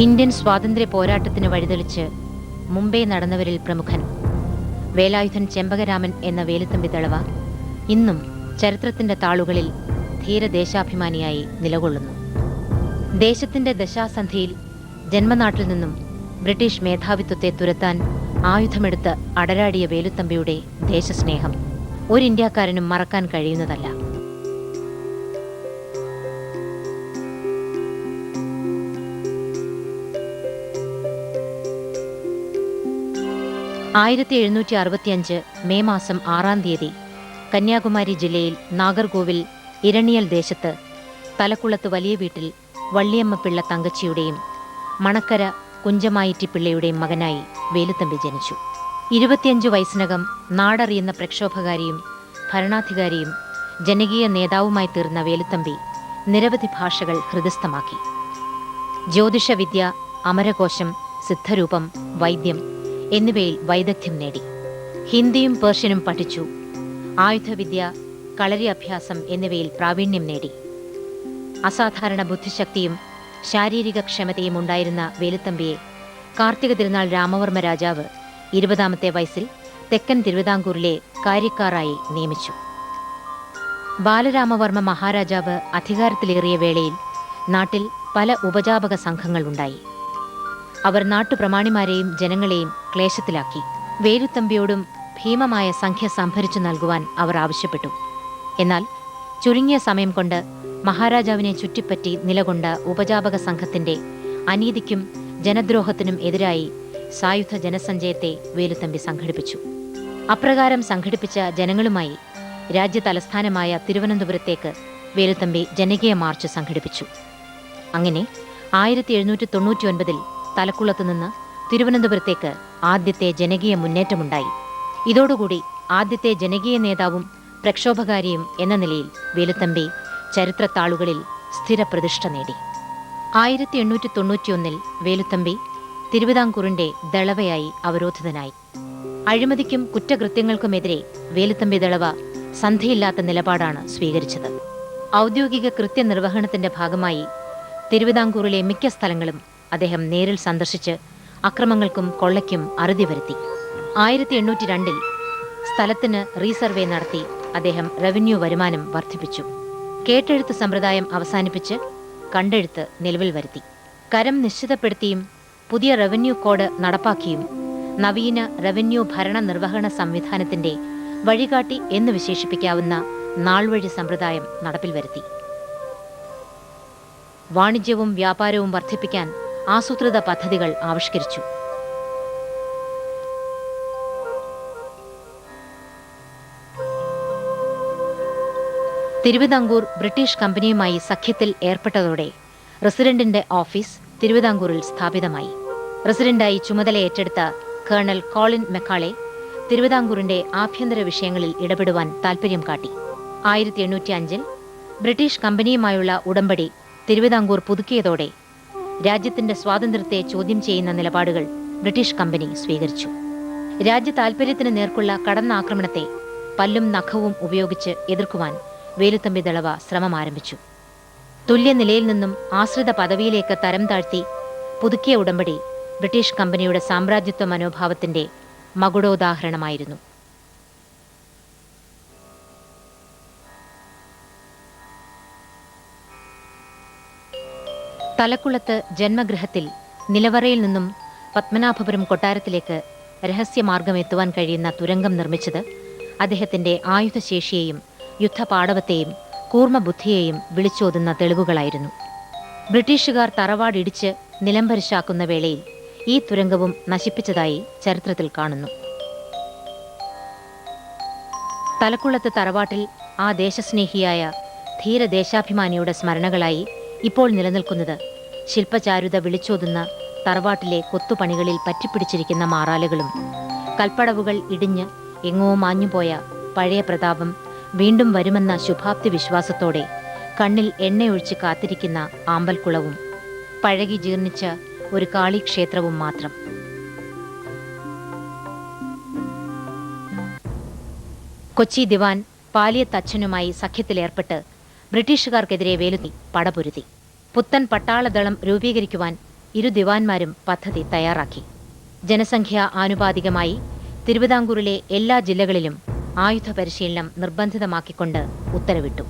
Indian സ്വാതന്ത്ര്യ പോരാട്ടത്തിന് വഴിതെളിച്ച് മുംബൈ നടന്നവരിൽ പ്രമുഖൻ വേലായുധൻ ചെമ്പകരാമൻ എന്ന വേലുത്തമ്പി തളവ ഇന്നും ചരിത്രത്തിന്റെ താളുകളിൽ ധീരദേശാഭിമാനിയായി നിലകൊള്ളുന്നു. ദേശത്തിന്റെ ദശാസന്ധിയിൽ ജന്മനാട്ടിൽ നിന്നും ബ്രിട്ടീഷ് മേധാവിത്വത്തെ തുരത്താൻ ആയുധമെടുത്ത് അടരാടിയ വേലുത്തമ്പിയുടെ ദേശസ്നേഹം ഒരു ഇന്ത്യക്കാരനും മറക്കാൻ കഴിയുന്നതല്ല. ആയിരത്തി എഴുന്നൂറ്റി അറുപത്തിയഞ്ച് മെയ് മാസം ആറാം തീയതി കന്യാകുമാരി ജില്ലയിൽ നാഗർകോവിൽ ഇരണിയൽ ദേശത്ത് തലക്കുളത്ത് വലിയ വീട്ടിൽ വള്ളിയമ്മ പിള്ള തങ്കച്ചിയുടെയും മണക്കര കുഞ്ചമായിറ്റി പിള്ളയുടെയും മകനായി വേലുത്തമ്പി ജനിച്ചു. ഇരുപത്തിയഞ്ച് വയസ്സിനകം നാടറിയുന്ന പ്രക്ഷോഭകാരിയും ഭരണാധികാരിയും ജനകീയ നേതാവുമായി തീർന്ന വേലുത്തമ്പി നിരവധി ഭാഷകൾ ഹൃദയസ്ഥമാക്കി. ജ്യോതിഷവിദ്യ അമരകോശം സിദ്ധരൂപം വൈദ്യം എന്നിവയിൽ വൈദഗ്ധ്യം നേടി. ഹിന്ദിയും പേർഷ്യനും പഠിച്ചു. ആയുധവിദ്യ കളരി അഭ്യാസം എന്നിവയിൽ പ്രാവീണ്യം നേടി. അസാധാരണ ബുദ്ധിശക്തിയും ശാരീരിക ക്ഷമതയും ഉണ്ടായിരുന്ന വേലുത്തമ്പിയെ കാർത്തിക തിരുനാൾ രാമവർമ്മ രാജാവ് ഇരുപതാമത്തെ വയസ്സിൽ തെക്കൻ തിരുവിതാംകൂറിലെ കാര്യക്കാറായി നിയമിച്ചു. ബാലരാമവർമ്മ മഹാരാജാവ് അധികാരത്തിലേറിയ വേളയിൽ നാട്ടിൽ പല ഉപജാപക സംഘങ്ങൾ ഉണ്ടായി. അവർ നാട്ടുപ്രമാണിമാരെയും ജനങ്ങളെയും ക്ലേശത്തിലാക്കി. വേലുത്തമ്പിയോടും ഭീമമായ സംഖ്യ സംഭരിച്ചു നൽകുവാൻ അവർ ആവശ്യപ്പെട്ടു. എന്നാൽ ചുരുങ്ങിയ സമയം കൊണ്ട് മഹാരാജാവിനെ ചുറ്റിപ്പറ്റി നിലകൊണ്ട ഉപജാപക സംഘത്തിന്റെ അനീതിക്കും ജനദ്രോഹത്തിനും എതിരായി സായുധ ജനസഞ്ചയത്തെ വേലുത്തമ്പി സംഘടിപ്പിച്ചു. അപ്രകാരം സംഘടിപ്പിച്ച ജനങ്ങളുമായി രാജ്യ തലസ്ഥാനമായ തിരുവനന്തപുരത്തേക്ക് വേലുത്തമ്പി ജനകീയ മാർച്ച് സംഘടിപ്പിച്ചു. അങ്ങനെ ആയിരത്തി എഴുന്നൂറ്റി തൊണ്ണൂറ്റി ഒൻപതിൽ തലക്കുളത്ത് നിന്ന് തിരുവനന്തപുരത്തേക്ക് ആദ്യത്തെ ജനകീയ മുന്നേറ്റമുണ്ടായി. ഇതോടുകൂടി ആദ്യത്തെ ജനകീയ നേതാവും പ്രക്ഷോഭകാരിയും എന്ന നിലയിൽ വേലുത്തമ്പി ചരിത്രത്താളുകളിൽ സ്ഥിരപ്രതിഷ്ഠ നേടി. ആയിരത്തി എണ്ണൂറ്റി തൊണ്ണൂറ്റിയൊന്നിൽ വേലുത്തമ്പി തിരുവിതാംകൂറിന്റെ ദളവയായി അവരോധിതനായി. അഴിമതിക്കും കുറ്റകൃത്യങ്ങൾക്കുമെതിരെ വേലുത്തമ്പി ദളവ സന്ധിയില്ലാത്ത നിലപാടാണ് സ്വീകരിച്ചത്. ഔദ്യോഗിക കൃത്യനിർവഹണത്തിന്റെ ഭാഗമായി തിരുവിതാംകൂറിലെ മിക്ക സ്ഥലങ്ങളും അദ്ദേഹം നേരിൽ സന്ദർശിച്ച് അക്രമങ്ങൾക്കും കൊള്ളയ്ക്കും അറുതി വരുത്തി. ആയിരത്തി എണ്ണൂറ്റി രണ്ടിൽ സ്ഥലത്തിന് റീസർവേ നടത്തി അദ്ദേഹം റവന്യൂ വരുമാനം വർദ്ധിപ്പിച്ചു. കേട്ടെഴുത്ത് സമ്പ്രദായം അവസാനിപ്പിച്ച് കണ്ടെഴുത്ത് നിലവിൽ വരുത്തി. കരം നിശ്ചിതപ്പെടുത്തിയും പുതിയ റവന്യൂ കോഡ് നടപ്പാക്കിയും നവീന റവന്യൂ ഭരണ നിർവഹണ സംവിധാനത്തിന്റെ വഴികാട്ടി എന്ന് വിശേഷിപ്പിക്കാവുന്ന നാൾവഴി സമ്പ്രദായം നടപ്പിൽ വരുത്തി. വാണിജ്യവും വ്യാപാരവും വർദ്ധിപ്പിക്കാൻ ആസൂത്രിത പദ്ധതികൾ ആവിഷ്കരിച്ചു. തിരുവിതാംകൂർ ബ്രിട്ടീഷ് കമ്പനിയുമായി സഖ്യത്തിൽ ഏർപ്പെട്ടതോടെ റസിഡന്റിന്റെ ഓഫീസ് തിരുവിതാംകൂറിൽ സ്ഥാപിതമായി. റസിഡന്റായി ചുമതല ഏറ്റെടുത്ത കേണൽ കോളിൻ മെക്കാളെ തിരുവിതാംകൂറിന്റെ ആഭ്യന്തര വിഷയങ്ങളിൽ ഇടപെടുവാൻ താൽപര്യം കാട്ടി. ആയിരത്തി എണ്ണൂറ്റി അഞ്ചിൽ ബ്രിട്ടീഷ് കമ്പനിയുമായുള്ള ഉടമ്പടി തിരുവിതാംകൂർ പുതുക്കിയതോടെ രാജ്യത്തിന്റെ സ്വാതന്ത്ര്യത്തെ ചോദ്യം ചെയ്യുന്ന നിലപാടുകൾ ബ്രിട്ടീഷ് കമ്പനി സ്വീകരിച്ചു. രാജ്യ താൽപര്യത്തിന് നേർക്കുള്ള കടന്നാക്രമണത്തെ പല്ലും നഖവും ഉപയോഗിച്ച് എതിർക്കുവാൻ വേലുത്തമ്പി ദളവ ശ്രമം ആരംഭിച്ചു. തുല്യനിലയിൽ നിന്നും ആശ്രിത പദവിയിലേക്ക് തരം താഴ്ത്തി പുതുക്കിയ ഉടമ്പടി ബ്രിട്ടീഷ് കമ്പനിയുടെ സാമ്രാജ്യത്വ മനോഭാവത്തിന്റെ മകുടോദാഹരണമായിരുന്നു. തലക്കുളത്ത് ജന്മഗൃഹത്തിൽ നിലവറയിൽ നിന്നും പത്മനാഭപുരം കൊട്ടാരത്തിലേക്ക് രഹസ്യമാർഗം എത്തുവാൻ കഴിയുന്ന തുരങ്കം നിർമ്മിച്ചത് അദ്ദേഹത്തിന്റെ ആയുധശേഷിയെയും യുദ്ധപാടവത്തെയും കൂർമ്മബുദ്ധിയെയും വിളിച്ചോതുന്ന തെളിവുകളായിരുന്നു. ബ്രിട്ടീഷുകാർ തറവാടിടിച്ച് നിലംപരിശാക്കുന്ന വേളയിൽ ഈ തുരങ്കവും നശിപ്പിച്ചതായി ചരിത്രത്തിൽ കാണുന്നു. തലക്കുളത്ത് തറവാട്ടിൽ ആ ദേശസ്നേഹിയായ ധീരദേശാഭിമാനിയുടെ സ്മരണകളായി ഇപ്പോൾ നിലനിൽക്കുന്നത്. ശില്പചാരുത വിളിച്ചോതുന്ന തറവാട്ടിലെ കൊത്തുപണികളിൽ പറ്റിപ്പിടിച്ചിരിക്കുന്ന മാറാലുകളും കൽപ്പടവുകൾ ഇടിഞ്ഞ് എങ്ങോ മാഞ്ഞുപോയ പഴയ പ്രതാപം വീണ്ടും വരുമെന്ന ശുഭാപ്തി വിശ്വാസത്തോടെ കണ്ണിൽ എണ്ണയൊഴിച്ച് കാത്തിരിക്കുന്ന ആമ്പൽക്കുളവും പഴകി ജീർണിച്ച ഒരു കാളിക്ഷേത്രവും മാത്രം. കൊച്ചി ദിവാൻ പാലിയത്തച്ഛനുമായി സഖ്യത്തിലേർപ്പെട്ട് ബ്രിട്ടീഷുകാർക്കെതിരെ വേലുതി പടപൊരുതി. പുത്തൻ പട്ടാളദളം രൂപീകരിക്കുവാൻ ഇരു ദിവാൻമാരും പദ്ധതി തയ്യാറാക്കി. ജനസംഖ്യ ആനുപാതികമായി തിരുവിതാംകൂറിലെ എല്ലാ ജില്ലകളിലും ആയുധ പരിശീലനം നിർബന്ധിതമാക്കിക്കൊണ്ട് ഉത്തരവിട്ടു.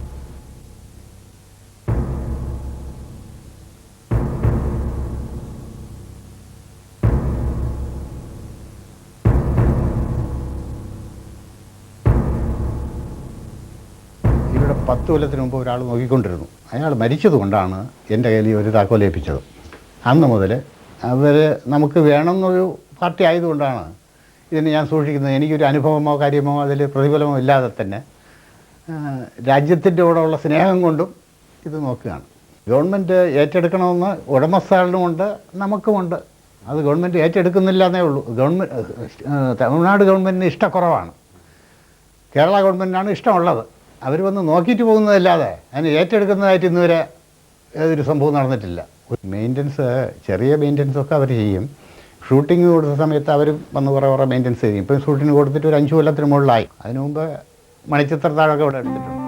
പത്ത് കൊല്ലത്തിന് മുമ്പ് ഒരാൾ നോക്കിക്കൊണ്ടിരുന്നു. അയാൾ മരിച്ചതുകൊണ്ടാണ് എന്റെ കയ്യിൽ ഒരു താക്കോൽ ഏൽപ്പിച്ചത് അന്ന് മുതൽ അവർ നമുക്ക് വേണമെന്നൊരു പാർട്ടി ആയതുകൊണ്ടാണ് ഇതിനെ ഞാൻ സൂക്ഷിക്കുന്നത്. എനിക്കൊരു അനുഭവമോ കാര്യമോ അതിൽ പ്രതിഫലമോ ഇല്ലാതെ തന്നെ രാജ്യത്തിന്റെ കൂടെയുള്ള സ്നേഹം കൊണ്ടും ഇത് നോക്കുകയാണ്. ഗവൺമെന്റ് ഏറ്റെടുക്കണമെന്ന് ഉടമസ്ഥാളിനുമുണ്ട് നമുക്കുമുണ്ട്. അത് ഗവൺമെന്റ് ഏറ്റെടുക്കുന്നില്ല എന്നേ ഉള്ളൂ ഗവൺമെന്റ് തമിഴ്നാട് ഗവൺമെന്റിന് ഇഷ്ടക്കുറവാണ്. കേരള ഗവൺമെന്റിനാണ് ഇഷ്ടമുള്ളത്. അവർ വന്ന് നോക്കിയിട്ട് പോകുന്നതല്ലാതെ. അതിന് ഏറ്റെടുക്കുന്നതായിട്ട് ഇന്നുവരെ ഏതൊരു സംഭവം നടന്നിട്ടില്ല. മെയിന്റനൻസ് ചെറിയ മെയിന്റനൻസ് ഒക്കെ അവർ ചെയ്യും. ഷൂട്ടിംഗ് കൊടുത്ത സമയത്ത് അവർ വന്ന് കുറേ കുറേ മെയിന്റനൻസ് ചെയ്യും. ഇപ്പം ഷൂട്ടിംഗ് കൊടുത്തിട്ട് ഒരു അഞ്ച് കൊല്ലത്തിന് മുകളിലായി. അതിനു മുമ്പ് മണിച്ചിത്രത്താഴൊക്കെ ഇവിടെ എടുത്തിട്ടുണ്ട്.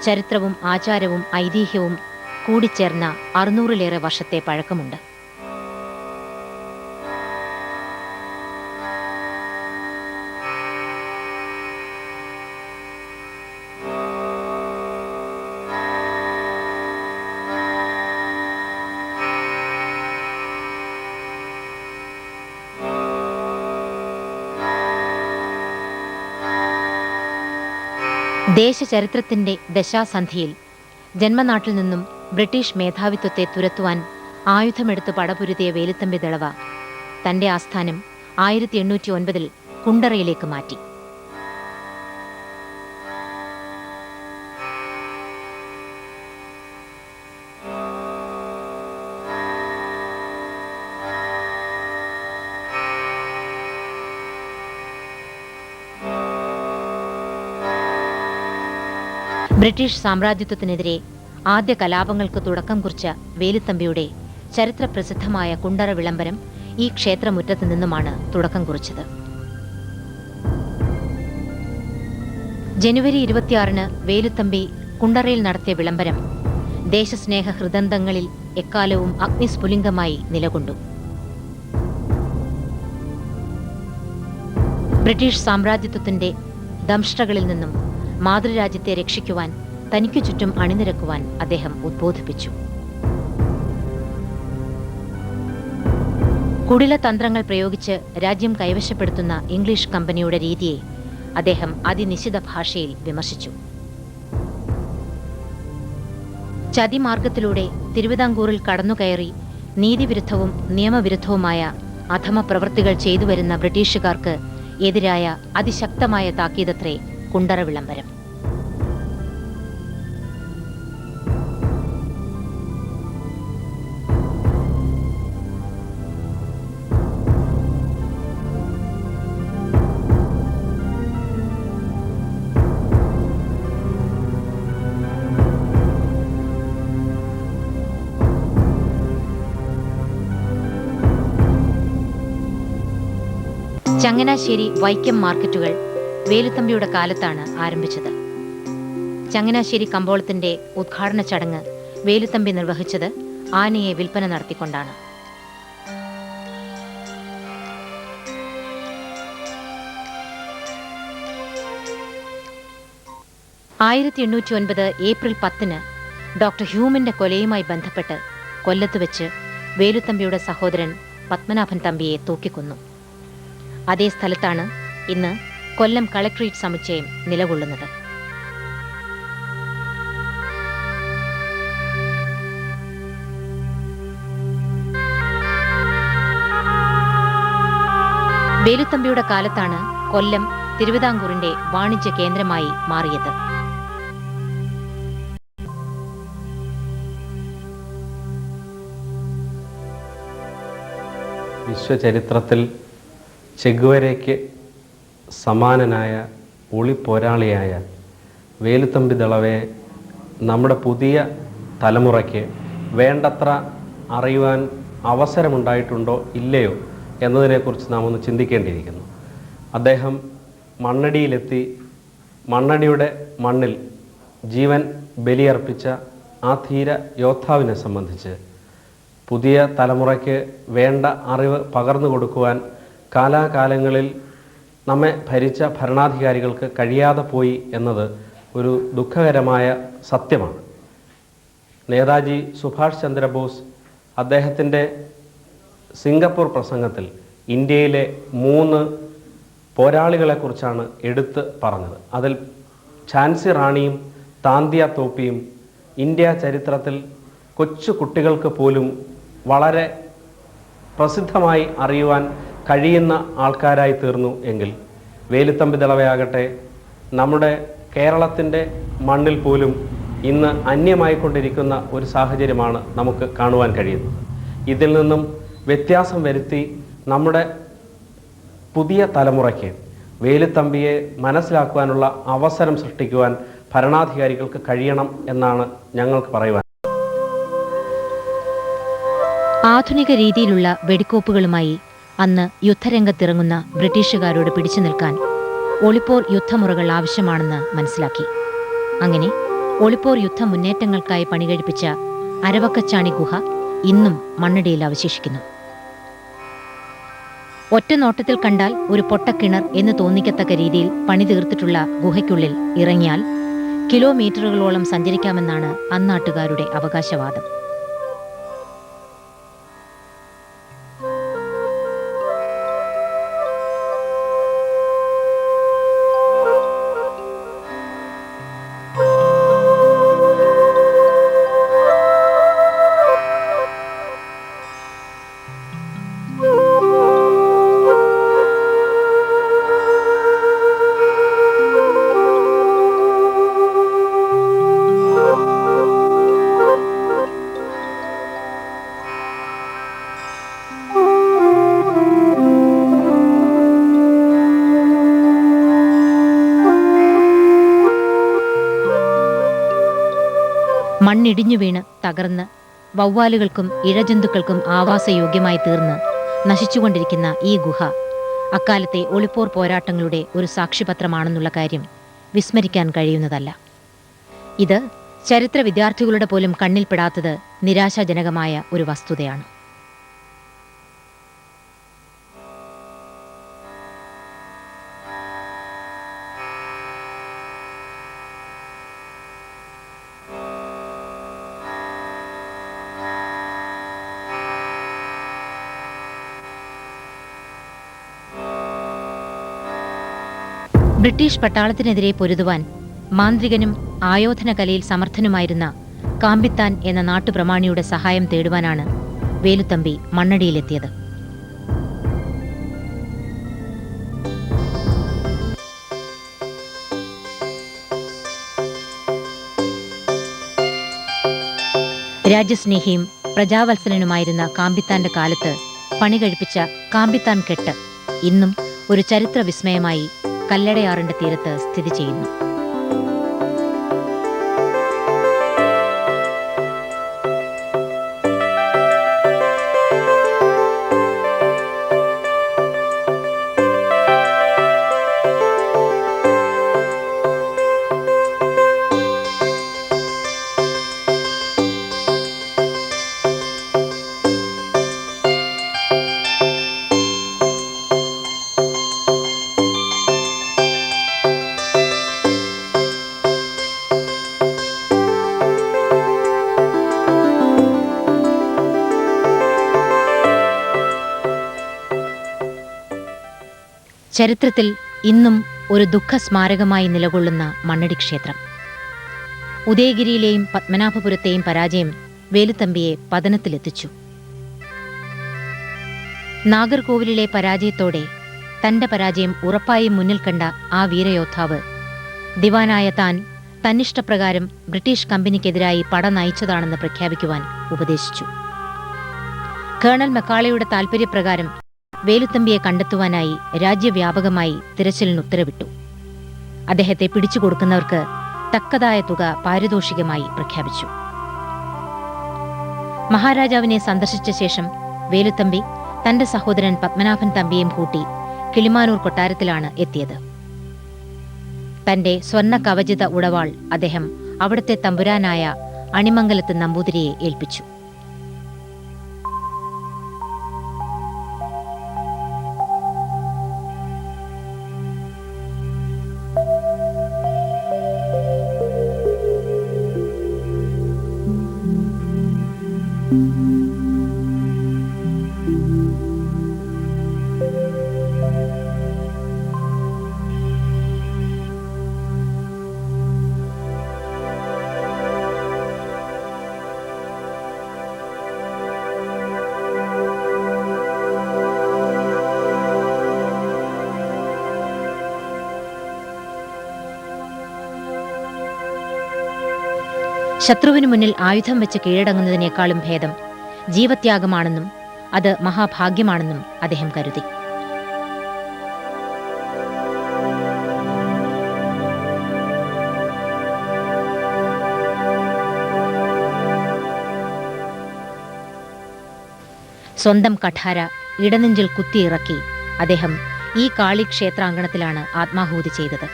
ചരിത്രവും ആചാരവും ഐതിഹ്യവും കൂടിച്ചേർന്ന അറുന്നൂറിലേറെ വർഷത്തെ പഴക്കമുണ്ട്. ദേശചരിത്രത്തിന്റെ ദശാസന്ധിയിൽ ജന്മനാട്ടിൽ നിന്നും ബ്രിട്ടീഷ് മേധാവിത്വത്തെ തുരത്തുവാൻ ആയുധമെടുത്ത് പടപുരുതിയ വേലുത്തമ്പി ദളവ തന്റെ ആസ്ഥാനം ആയിരത്തി എണ്ണൂറ്റി ഒൻപതിൽ കുണ്ടറയിലേക്ക് മാറ്റി. ബ്രിട്ടീഷ് സാമ്രാജ്യത്വത്തിനെതിരെ ആദ്യ കലാപങ്ങൾക്ക് തുടക്കം കുറിച്ച വേലുത്തമ്പിയുടെ ചരിത്രപ്രസിദ്ധമായ കുണ്ടറ വിളംബരം ഈ ക്ഷേത്രമുറ്റത്ത് നിന്നുമാണ് തുടക്കം കുറിച്ചത്. ജനുവരി ഇരുപത്തിയാറിന് വേലുത്തമ്പി കുണ്ടറയിൽ നടത്തിയ വിളംബരം ദേശസ്നേഹ ഹൃദന്തങ്ങളിൽ എക്കാലവും അഗ്നിസ്ഫുലിംഗമായി നിലകൊണ്ടു. ബ്രിട്ടീഷ് സാമ്രാജ്യത്വത്തിന്റെ ദംഷ്ടകളിൽ നിന്നും മാതൃരാജ്യത്തെ രക്ഷിക്കുവാൻ തനിക്കു ചുറ്റും അണിനിരക്കുവാൻ അദ്ദേഹം ഉദ്ബോധിപ്പിച്ചു. കുടില തന്ത്രങ്ങൾ പ്രയോഗിച്ച് രാജ്യം കൈവശപ്പെടുത്തുന്ന ഇംഗ്ലീഷ് കമ്പനിയുടെ രീതിയെ അദ്ദേഹം അതിനിശിത ഭാഷയിൽ വിമർശിച്ചു. ചതിമാർഗത്തിലൂടെ തിരുവിതാംകൂറിൽ കടന്നുകയറി നീതിവിരുദ്ധവും നിയമവിരുദ്ധവുമായ അധമ പ്രവൃത്തികൾ ചെയ്തുവരുന്ന ബ്രിട്ടീഷുകാർക്ക് എതിരായ അതിശക്തമായ താക്കീതത്രേ കുണ്ടറ വിളംബരം. ചങ്ങനാശ്ശേരി വൈക്കം മാർക്കറ്റുകൾ വേലുത്തമ്പിയുടെ കാലത്താണ് ആരംഭിച്ചത്. ചങ്ങനാശ്ശേരി കമ്പോളത്തിന്റെ ഉദ്ഘാടന ചടങ്ങ് വേലുത്തമ്പി നിർവഹിച്ചത് ആനയെ വിൽപ്പന നടത്തിക്കൊണ്ടാണ്. ആയിരത്തി എണ്ണൂറ്റി ഒൻപത് ഏപ്രിൽ പത്തിന് ഡോക്ടർ ഹ്യൂമിന്റെ കൊലയുമായി ബന്ധപ്പെട്ട് കൊല്ലത്ത് വെച്ച് വേലുത്തമ്പിയുടെ സഹോദരൻ പത്മനാഭൻ തമ്പിയെ തൂക്കിക്കൊന്നു. അതേ സ്ഥലത്താണ് ഇന്ന് കൊല്ലം കളക്ട്രേറ്റ് സമുച്ചയം നിലകൊള്ളുന്നത്. വേലുത്തമ്പിയുടെ കാലത്താണ് കൊല്ലം തിരുവിതാംകൂറിന്റെ വാണിജ്യ കേന്ദ്രമായി മാറിയത്. വിശ്വചരിത്രത്തിൽ ചെഗുവരയ്ക്ക് സമാനനായ ഒളിപ്പോരാളിയായ വേലുത്തമ്പി ദളവയെ നമ്മുടെ പുതിയ തലമുറയ്ക്ക് വേണ്ടത്ര അറിയുവാൻ അവസരമുണ്ടായിട്ടുണ്ടോ ഇല്ലയോ എന്നതിനെക്കുറിച്ച് നാം ഒന്ന് ചിന്തിക്കേണ്ടിയിരിക്കുന്നു. അദ്ദേഹം മണ്ണടിയിലെത്തി മണ്ണടിയുടെ മണ്ണിൽ ജീവൻ ബലിയർപ്പിച്ച ആ ധീര യോദ്ധാവിനെ സംബന്ധിച്ച് പുതിയ തലമുറയ്ക്ക് വേണ്ട അറിവ് പകർന്നു കൊടുക്കുവാൻ കാലാകാലങ്ങളിൽ നമ്മെ ഭരിച്ച ഭരണാധികാരികൾക്ക് കഴിയാതെ പോയി എന്നത് ഒരു ദുഃഖകരമായ സത്യമാണ്. നേതാജി സുഭാഷ് ചന്ദ്രബോസ് അദ്ദേഹത്തിന്റെ സിംഗപ്പൂർ പ്രസംഗത്തിൽ ഇന്ത്യയിലെ മൂന്ന് പോരാളികളെക്കുറിച്ചാണ് എടുത്ത് പറഞ്ഞത്. അതിൽ ഝാൻസി റാണിയും താന്തിയ തോപ്പിയും ഇന്ത്യ ചരിത്രത്തിൽ കൊച്ചു കുട്ടികൾക്ക് പോലും വളരെ പ്രസിദ്ധമായി അറിയുവാൻ കഴിയുന്ന ആൾക്കാരായി തീർന്നു എങ്കിൽ വേലുത്തമ്പി ദളവയാകട്ടെ നമ്മുടെ കേരളത്തിന്റെ മണ്ണിൽ പോലും ഇന്ന് അന്യമായിക്കൊണ്ടിരിക്കുന്ന ഒരു സാഹചര്യമാണ് നമുക്ക് കാണുവാൻ കഴിയുന്നത്. ഇതിൽ നിന്നും വ്യത്യാസം വരുത്തി നമ്മുടെ പുതിയ തലമുറയ്ക്ക് വേലുത്തമ്പിയെ മനസ്സിലാക്കുവാനുള്ള അവസരം സൃഷ്ടിക്കുവാൻ ഭരണാധികാരികൾക്ക് കഴിയണം എന്നാണ് ഞങ്ങൾക്ക് പറയുവാൻ. ആധുനിക രീതിയിലുള്ള വെടിക്കോപ്പുകളുമായി അന്ന് യുദ്ധരംഗത്തിറങ്ങുന്ന ബ്രിട്ടീഷുകാരോട് പിടിച്ചു നിൽക്കാൻ ഒളിപ്പോർ യുദ്ധമുറകൾ ആവശ്യമാണെന്ന് മനസ്സിലാക്കി. അങ്ങനെ ഒളിപ്പോർ യുദ്ധ മുന്നേറ്റങ്ങൾക്കായി പണികഴിപ്പിച്ച അരവക്കച്ചാണി ഗുഹ ഇന്നും മണ്ണടിയിൽ അവശേഷിക്കുന്നു. ഒറ്റ നോട്ടത്തിൽ കണ്ടാൽ ഒരു പൊട്ടക്കിണർ എന്ന് തോന്നിക്കത്തക്ക രീതിയിൽ പണി തീർത്തിട്ടുള്ള ഗുഹയ്ക്കുള്ളിൽ ഇറങ്ങിയാൽ കിലോമീറ്ററുകളോളം സഞ്ചരിക്കാമെന്നാണ് അന്നാട്ടുകാരുടെ അവകാശവാദം. മണ്ണിടിഞ്ഞു വീണ് തകർന്ന് വവ്വാലുകൾക്കും ഇഴജന്തുക്കൾക്കും ആവാസയോഗ്യമായി തീർന്ന് നശിച്ചുകൊണ്ടിരിക്കുന്ന ഈ ഗുഹ അക്കാലത്തെ ഒളിപ്പോർ പോരാട്ടങ്ങളുടെ ഒരു സാക്ഷിപത്രമാണെന്നുള്ള കാര്യം വിസ്മരിക്കാൻ കഴിയുന്നതല്ല. ഇത് ചരിത്ര വിദ്യാർത്ഥികളുടെ പോലും കണ്ണിൽപ്പെടാത്തത് നിരാശാജനകമായ ഒരു വസ്തുതയാണ്. ബ്രിട്ടീഷ് പട്ടാളത്തിനെതിരെ പൊരുതുവാൻ മാന്ത്രികനും ആയോധന കലയിൽ സമർത്ഥനുമായിരുന്ന കാമ്പിത്താൻ എന്ന നാട്ടുപ്രമാണിയുടെ സഹായം തേടുവാനാണ് വേലുത്തമ്പി മണ്ണടിയിലെത്തിയത്. രാജ്യസ്നേഹിയും പ്രജാവത്സലനുമായിരുന്ന കാമ്പിത്താന്റെ കാലത്ത് പണി കഴിപ്പിച്ച കാമ്പിത്താൻ കെട്ട് ഇന്നും ഒരു ചരിത്ര വിസ്മയമായി കല്ലടയാറിന്റെ തീരത്ത് സ്ഥിതി ചെയ്യുന്നു. ചരിത്രത്തിൽ ഇന്നും ഒരു ദുഃഖസ്മാരകമായി നിലകൊള്ളുന്ന മണ്ണടി ക്ഷേത്രം. ഉദയഗിരിയിലെയും പത്മനാഭപുരത്തെയും പരാജയം വേലുത്തമ്പിയെ പതനത്തിലെത്തിച്ചു. നാഗർകോവിലിലെ പരാജയത്തോടെ തന്റെ പരാജയം ഉറപ്പായും മുന്നിൽ കണ്ട ആ വീരയോദ്ധാവ് ദിവാനായ താൻ തന്നിഷ്ടപ്രകാരം ബ്രിട്ടീഷ് കമ്പനിക്കെതിരായി പട നയിച്ചതാണെന്ന് പ്രഖ്യാപിക്കുവാൻ ഉപദേശിച്ചു. കേണൽ മെക്കാളയുടെ താൽപര്യപ്രകാരം വേലുത്തമ്പിയെ കണ്ടെത്തുവാനായി രാജ്യവ്യാപകമായി തിരച്ചിലിന് ഉത്തരവിട്ടു. അദ്ദേഹത്തെ പിടിച്ചുകൊടുക്കുന്നവർക്ക് തക്കതായ തുക പാരിതോഷികമായി പ്രഖ്യാപിച്ചു. മഹാരാജാവിനെ സന്ദർശിച്ച ശേഷം വേലുത്തമ്പി തന്റെ സഹോദരൻ പത്മനാഭൻ തമ്പിയും കൂട്ടി കിളിമാനൂർ കൊട്ടാരത്തിലാണ് എത്തിയത്. തന്റെ സ്വർണ കവചിത ഉടവാൾ അദ്ദേഹം അവിടുത്തെ തമ്പുരാനായ അണിമംഗലത്ത് നമ്പൂതിരിയെ ഏൽപ്പിച്ചു. ശത്രുവിനു മുന്നിൽ ആയുധം വെച്ച് കീഴടങ്ങുന്നതിനേക്കാളും ഭേദം ജീവത്യാഗമാണെന്നും അത് മഹാഭാഗ്യമാണെന്നും അദ്ദേഹം കരുതി. സ്വന്തം കഠാര ഇടനെഞ്ചിൽ കുത്തിയിറക്കി അദ്ദേഹം ഈ കാളി ക്ഷേത്രാങ്കണത്തിലാണ് ആത്മാഹൂതി ചെയ്തത്.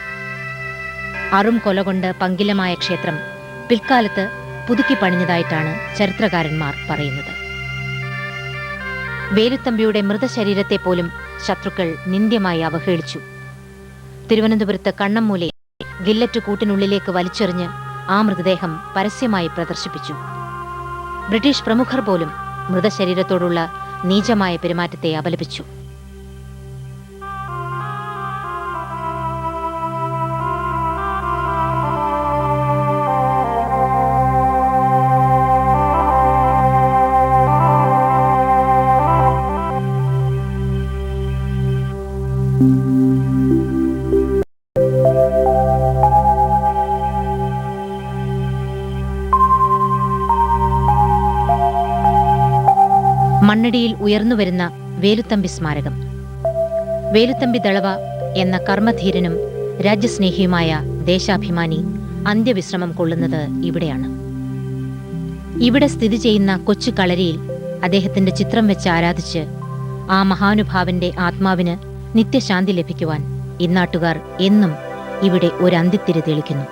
അറും കൊല കൊണ്ട് പങ്കിലമായ ക്ഷേത്രം പിൽക്കാലത്ത് പുതുക്കി പണിഞ്ഞതായിട്ടാണ് ചരിത്രകാരന്മാർ പറയുന്നത്. വേലുത്തമ്പിയുടെ മൃതശരീരത്തെ പോലും ശത്രുക്കൾ നിന്ദ്യമായി അവഹേളിച്ചു. തിരുവനന്തപുരത്ത് കണ്ണമ്മൂലെ ഗില്ലറ്റ് കൂട്ടിനുള്ളിലേക്ക് വലിച്ചെറിഞ്ഞ് ആ മൃതദേഹം പരസ്യമായി പ്രദർശിപ്പിച്ചു. ബ്രിട്ടീഷ് പ്രമുഖർ പോലും മൃതശരീരത്തോടുള്ള നീചമായ പെരുമാറ്റത്തെ അപലപിച്ചു. മണ്ണടിയിൽ ഉയർന്നുവരുന്ന വേലുത്തമ്പി സ്മാരകം. വേലുത്തമ്പി ദളവ എന്ന കർമ്മധീരനും രാജ്യസ്നേഹിയുമായ ദേശാഭിമാനി അന്ത്യവിശ്രമം കൊള്ളുന്നത് ഇവിടെയാണ്. ഇവിടെ സ്ഥിതി ചെയ്യുന്ന കൊച്ചു കളരിയിൽ അദ്ദേഹത്തിന്റെ ചിത്രം വെച്ച് ആരാധിച്ച് ആ മഹാനുഭാവന്റെ ആത്മാവിന് നിത്യശാന്തി ലഭിക്കുവാൻ ഇന്നാട്ടുകാർ എന്നും ഇവിടെ ഒരു അന്തിത്തിരി തെളിക്കുന്നു.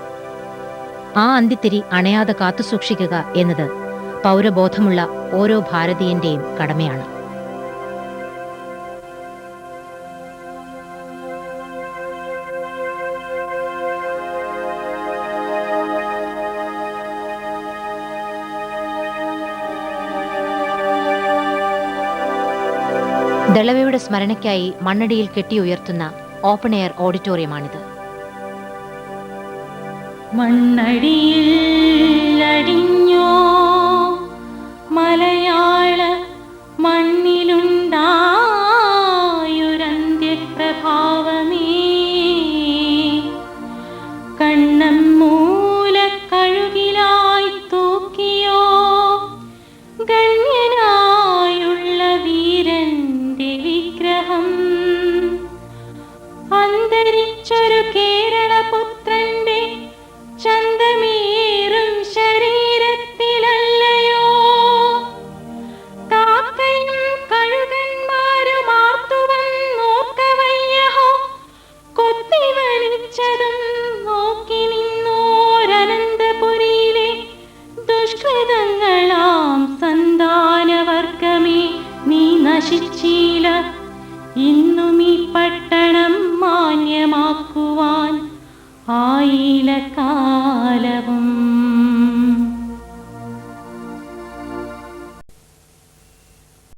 ആ അന്തിത്തിരി അണയാതെ കാത്തുസൂക്ഷിക്കുക എന്നത് പൗരബോധമുള്ള ഓരോ ഭാരതീയന്റെയും കടമയാണ്. ദളവയുടെ സ്മരണയ്ക്കായി മണ്ണടിയിൽ കെട്ടിയുയർത്തുന്ന ഓപ്പൺ എയർ ഓഡിറ്റോറിയമാണിത്. മണ്ണടിയിൽ അടിഞ്ഞോ के